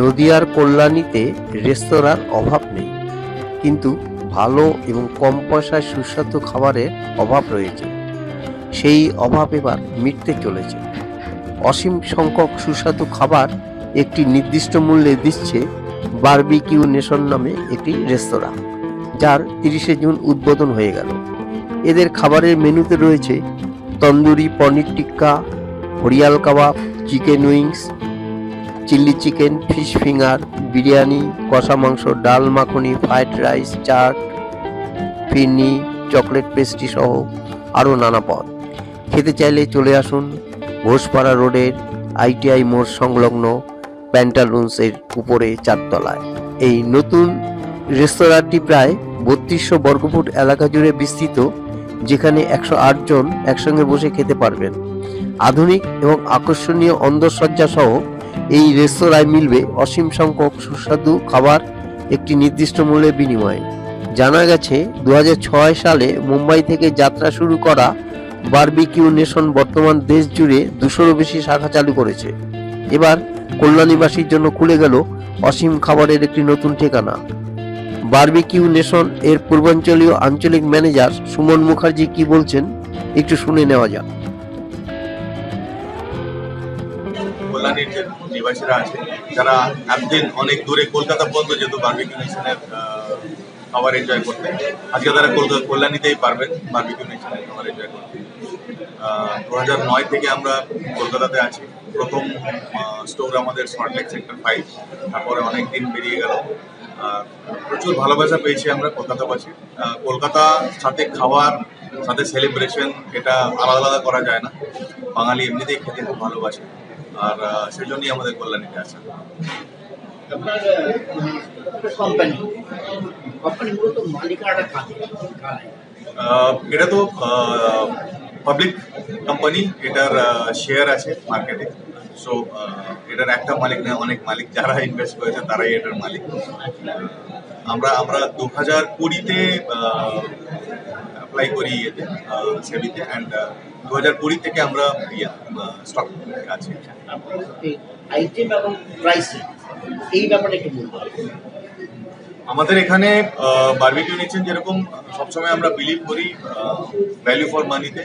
নদিয়ার কল্যাণীতে রেস্তোরাঁর অভাব নেই। কিন্তু ভালো এবং কম পয়সায় সুস্বাদু খাবারের অভাব রয়েছে। সেই অভাব এবার মিটতে চলেছে। অসীম সংখ্যক সুস্বাদু খাবার একটি নির্দিষ্ট মূল্যে দিচ্ছে বারবিকিউ নেশন নামে একটি রেস্তোরাঁ, যার তিরিশে জুন উদ্বোধন হয়ে গেল। এদের খাবারের মেনুতে রয়েছে tandoori paneer tikka, hariyali kebab, chicken wings chilli chicken, fish finger, biryani, kosha mangsho, dal makhani, fried rice, chaat phirni chocolate pastry সহ আরও নানা পদ। খেতে চাইলে চলে আসুন ঘোষপাড়া রোডের আইটিআই মোড় সংলগ্ন প্যান্টালুন্সের উপরে চারতলায়। এই নতুন রেস্তোরাঁটি প্রায় বত্রিশশো বর্গফুট এলাকা জুড়ে বিস্তৃত, যেখানে একশো জন একসঙ্গে বসে খেতে পারবেন। আধুনিক এবং আকর্ষণীয় অন্দরসজ্জা সহ এই রেস্তোরাঁয় মিলবে অসীম সংখ্যক সুস্বাদু খাবার একটি নির্দিষ্ট মূল্যের বিনিময়ে। জানা গেছে দুই হাজার ছয় সালে মুম্বাই থেকে যাত্রা শুরু করা বারবিকিউ নেশন বর্তমান দেশ জুড়ে দুশোরও বেশি শাখা চালু করেছে। এবার কল্যাণীবাসীর জন্য খুলে গেল অসীম খাবারের একটি নতুন ঠিকানা। বারবিকিউ নেশন এর পূর্বাঞ্চলীয় আঞ্চলিক ম্যানেজার সুমন মুখার্জি কি বলছেন, একটু শুনে নেওয়া যাক। কল্যাণীর যে নিবাসীরা আছে যারা একদিন অনেক দূরে কলকাতা পর্যন্ত যেহেতু বার্বিকিউ নেশনের খাবার এনজয় করতে। আজকে তারা কলকাতা কল্যাণীতেই পারবেন বার্বিকিউ নেশনের খাবার এনজয় করতে। দু হাজার নয় থেকে আমরা কলকাতাতে আছি। প্রথম স্টোর আমাদের সল্টলেক সেক্টর ফাইভ তারপরে অনেক দিন বেরিয়ে গেল। প্রচুর ভালোবাসা পেয়েছি আমরা কলকাতাবাসী আহ, কলকাতার সাথে খাবার সাথে সেলিব্রেশন এটা আলাদা আলাদা করা যায় না। বাঙালি এমনিতেই খেতে খুব ভালোবাসে। আর আহ, সেই জন্যই আমাদের কল্যাণীতে আছে আপনার কোম্পানি কোম্পানি মূলত মালিকানাটা কাকে কারায় আহ, এটা তো পাবলিক কোম্পানি এটার শেয়ার আছে মার্কেটে সো এটার একটা মালিক না অনেক মালিক যারা ইনভেস্ট করেছে তারাই এটার মালিক। আমরা আমরা দু হাজার কুড়িতে অ্যাপ্লাই করি ইয়েতে সেবিতে অ্যান্ড দু হাজার কুড়ি থেকে আমরা ইয়ে স্টক আছি। এই আইটেম এবং প্রাইসিং এই ব্যাপারে একটু বলব আমাদের এখানে বারবিকিউ নিচ্ছেন যেরকম সবসময় আমরা বিলিভ করি ভ্যালু ফর মানিতে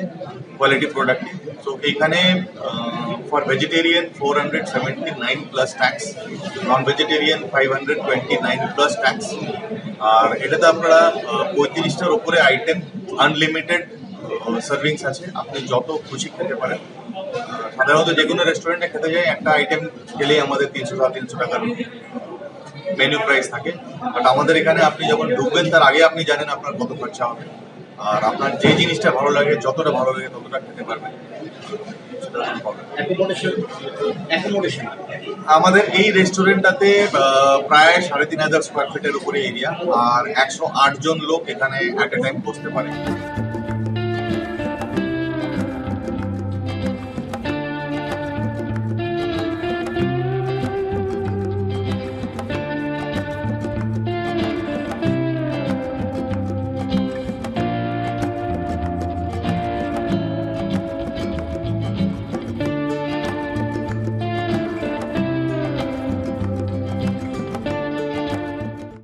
কোয়ালিটি প্রোডাক্টে সো এইখানে for vegetarian four hundred seventy nine plus tax non vegetarian five hundred twenty nine plus tax আর এটাতে আপনারা পঁয়ত্রিশটার উপরে আইটেম আনলিমিটেড সার্ভিংস আছে। আপনি যত খুশি খেতে পারেন। সাধারণত যে কোনো রেস্টুরেন্টে খেতে যাই একটা আইটেম খেলেই আমাদের তিনশো সাড়ে তিনশো টাকার মেনু প্রাইস থাকে। বাট আমাদের এখানে আপনি যখন ঢুকবেন, তার আগে আপনি জানেন আপনার কত খরচা হবে। আর আপনার যে জিনিসটা ভালো লাগে যতটা ভালো লাগে ততটা খেতে পারবেন। আমাদের এই রেস্টুরেন্টটাতে প্রায় সাড়ে তিন হাজার স্কোয়ার ফিটের উপরে এরিয়া আর একশো আট জন লোক এখানে অ্যাট এ টাইম বসতে পারে।